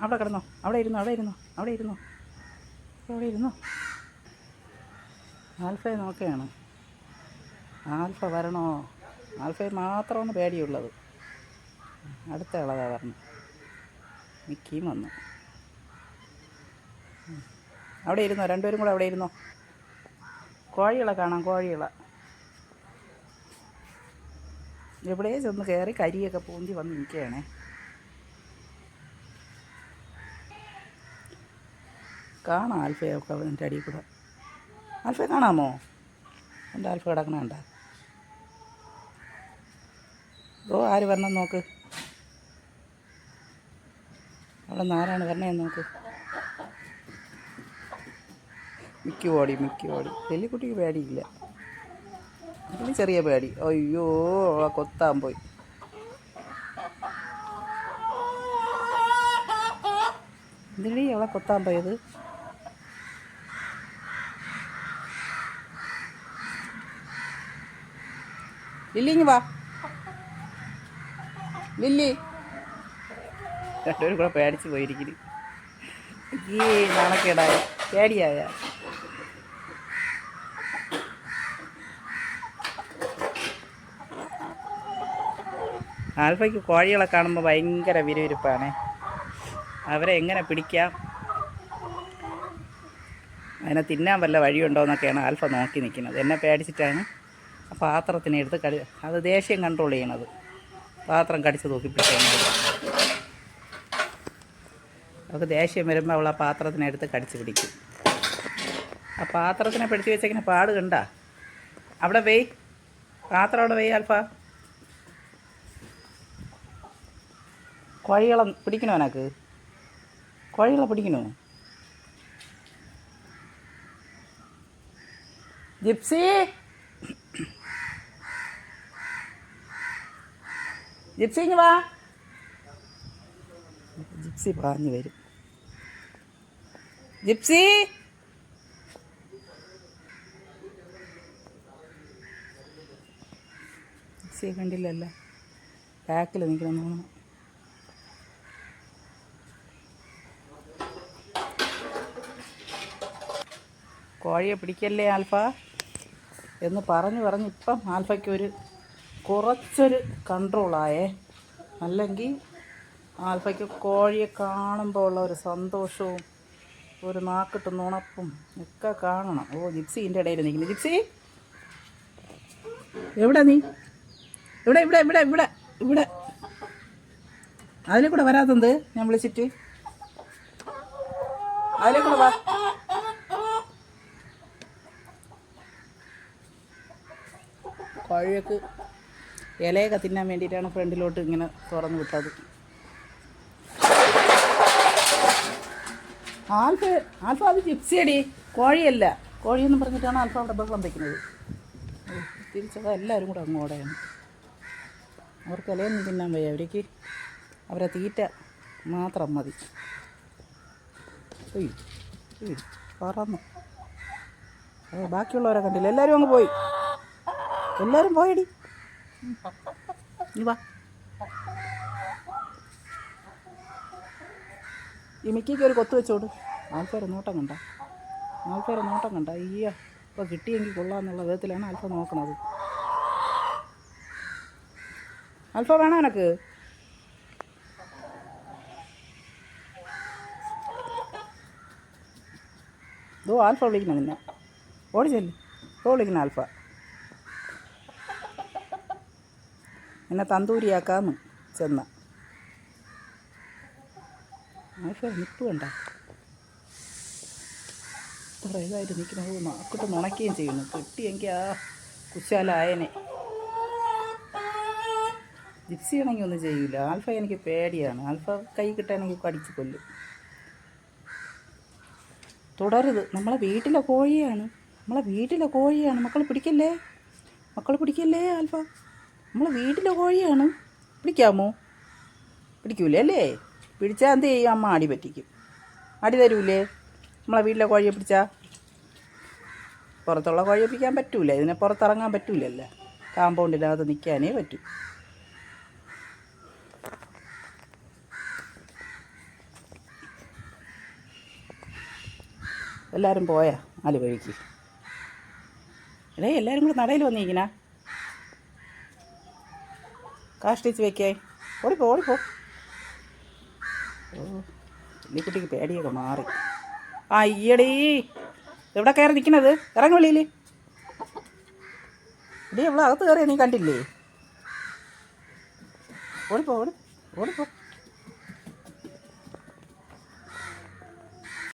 അവിടെ കിടന്നോ. അവിടെ ഇരുന്നോ അവിടെ ഇരുന്നോ അവിടെ ഇരുന്നോ. അവിടെ ഇരുന്നോ. ആൽഫയെ നോക്കുകയാണ്. ആൽഫ വരണോ? ആൽഫയെ മാത്രമാണ് പേടിയുള്ളത്. അടുത്ത ഇളതാ പറഞ്ഞു മിക്കിയും വന്നു. അവിടെ ഇരുന്നോ? രണ്ടുപേരും കൂടെ അവിടെ ഇരുന്നോ? കോഴികളെ കാണാം കോഴികളെ. എവിടെ ചെന്ന് കയറി കരിയൊക്കെ പൂന്തി വന്ന് നിൽക്കുകയാണേ. കാണാം ആൽഫയൊക്കെ അതിന്റെ അടിയിൽ കൂടെ. ആൽഫയെ കാണാമോ? എന്റെ ആൽഫ കിടക്കണ കണ്ട? ഓ ആര് വരണം നോക്ക്? അവിടെ നിന്ന് ആരാണ് വരണേന്ന് നോക്ക്? മിക്കി ഓടി മിക്കി ഓടി വെല്ലിക്കുട്ടിക്ക് പേടിയില്ല. ഇതിന് ചെറിയ പേടി. അയ്യോ കൊത്താൻ പോയി. എന്തിനീ അവളെ കൊത്താൻ പോയത്? ലില്ലിങ് വാ. ലില്ലി. രണ്ടുപേരും കൂടെ പേടിച്ച് പോയിരിക്കുന്നു. ഈ നാണക്കേടായ പേടിയായ. ആൽഫയ്ക്ക് കോഴികളെ കാണുമ്പോൾ ഭയങ്കര വിരുവിരുപ്പാണ് അവരെ എങ്ങനെ പിടിക്കാം? അതിനെ തിന്നാൻ വല്ല വഴിയുണ്ടോ എന്നൊക്കെയാണ് ആൽഫ നോക്കി നിൽക്കുന്നത്. എന്നെ പേടിച്ചിട്ടാണ് പാത്രത്തിനെ എടുത്ത് കടി അത് ദേഷ്യം കൺട്രോൾ ചെയ്യണത്. പാത്രം കടിച്ച് തൂക്കിപ്പിടിക്കുന്നത് അവൾക്ക് ദേഷ്യം വരുമ്പോൾ അവൾ ആ പാത്രത്തിനെ എടുത്ത് കടിച്ച് പിടിക്കും. ആ പാത്രത്തിനെ പിടിച്ച് വെച്ചിങ്ങനെ പാട് കണ്ട? അവിടെ വെയ്. പാത്രം അവിടെ വെയ് അൽഫ. കോഴികളെ പിടിക്കണോ എനക്ക് കോഴികളെ പിടിക്കണോ? ജിപ്സി! ജിപ്സി ഇങ്ങ് വാ ജിപ്സി പാഞ്ഞു വരും. ജിപ്സി. ജിപ്സിയെ കണ്ടില്ലല്ലോ? ബാക്കിൽ നിൽക്കണം തോന്നുന്നു. കോഴിയെ പിടിക്കല്ലേ ആൽഫ? എന്ന് പറഞ്ഞു പറഞ്ഞ് ഇപ്പം ആൽഫയ്ക്ക് ഒരു കുറച്ചൊരു കൺട്രോളായേ അല്ലെങ്കിൽ ആൽഫയ്ക്ക് കോഴിയെ കാണുമ്പോൾ ഉള്ള ഒരു സന്തോഷവും ഒരു നാക്കിട്ട് നുണപ്പും ഒക്കെ കാണണം. ഓ ജിപ്സി ഇതിന്റെ ഇടയിൽ നിൽക്കുന്നു. ജിപ്സി! എവിടെ നീ? ഇവിടെ ഇവിടെ ഇവിടെ ഇവിടെ ഇവിടെ. അതിലെ കൂടെ വരാത്തത് ഞാൻ വിളിച്ചിട്ട്. അതിലെ കൂടെ വാ. കോഴിയൊക്കെ ഇലയൊക്കെ തിന്നാൻ വേണ്ടിയിട്ടാണ് ഫ്രണ്ടിലോട്ട് ഇങ്ങനെ തുറന്നു വിട്ടത്. ആൽഫ ആൽഫ അത് ജിപ്സിയടി കോഴിയല്ല. കോഴിയെന്ന് പറഞ്ഞിട്ടാണ് ആൽഫ അവിടെ ബഹളം വയ്ക്കുന്നത് തിരിച്ചത് എല്ലാവരും കൂടെ അങ്ങോടെയാണ് അവർക്ക് ഇലയൊന്നും തിന്നാൻ വയ്യ. അവർക്ക് അവരെ തീറ്റ മാത്രം മതി. പറന്നു. ബാക്കിയുള്ളവരെ കണ്ടില്ല. എല്ലാവരും അങ്ങ് പോയി. എല്ലാവരും പോയടി. നീ വാ. ഈ ഒരു കൊത്ത് വെച്ചോട്. ആൾക്കാരെ നോട്ടം കണ്ട. ആൾക്കാരെ നോട്ടം കണ്ട. അയ്യ ഇപ്പോൾ കിട്ടിയെങ്കിൽ കൊള്ളാന്നുള്ള വിധത്തിലാണ് ആൽഫ നോക്കണത്. ആൽഫ വേണോ എനക്ക് ഇതോ ആൽഫ വിളിക്കണം നിന്നെ. ഓടി ചെല്ല്. ഇപ്പോൾ വിളിക്കണം ആൽഫ. എന്നെ തന്തൂരിയാക്കാന്ന് ചെന്ന. നിപ്പ് കണ്ട. ഇത്ര ഇതായിട്ട് നിൽക്കുന്നത് നാക്കിട്ട് നുണയ്ക്കുകയും ചെയ്യുന്നു. കിട്ടിയെങ്കിൽ ആ കുശാലായനെ. ജിപ്സി ആണെങ്കിൽ ഒന്നും ചെയ്യില്ല ആൽഫ എനിക്ക് പേടിയാണ്. ആൽഫ കൈ കിട്ടാനെങ്കിൽ കടിച്ച് കൊല്ലും. തുടരുത്. നമ്മളെ വീട്ടിലെ കോഴിയാണ്. നമ്മളെ വീട്ടിലെ കോഴിയാണ്. മക്കൾ പിടിക്കല്ലേ? മക്കൾ പിടിക്കല്ലേ ആൽഫ? നമ്മൾ വീട്ടിലെ കോഴിയാണ്. പിടിക്കാമോ? പിടിക്കൂലേ അല്ലേ? പിടിച്ചാൽ എന്ത് ചെയ്യും? അമ്മ അടി പറ്റിക്കും. അടി തരൂലേ? നമ്മളെ വീട്ടിലെ കോഴിയെ പിടിച്ചാൽ പുറത്തുള്ള കോഴിയെ പിടിക്കാൻ പറ്റൂല. ഇതിനെ പുറത്തിറങ്ങാൻ പറ്റൂലല്ല. കാമ്പൗണ്ടിനകത്ത് നിൽക്കാനേ പറ്റൂ. എല്ലാവരും പോയാ? നാല് വഴിക്ക്. എടേ എല്ലാവരും കൂടെ നടയിൽ വന്നിരിക്കണേ? കാഷ്ടിച്ച് വെക്കേ. ഓടിപ്പോ ഓടിപ്പോ ഈ കുട്ടിക്ക് പേടിയൊക്കെ മാറി. ആ ഈയടീ. എവിടെ കയറി നിൽക്കണത് ഇറങ്ങി വെളിയിൽ ഇടി എവിടെ അകത്ത് കയറിയ നീ കണ്ടില്ലേ? ഓടിപ്പോ ഓടി ഓടിപ്പോ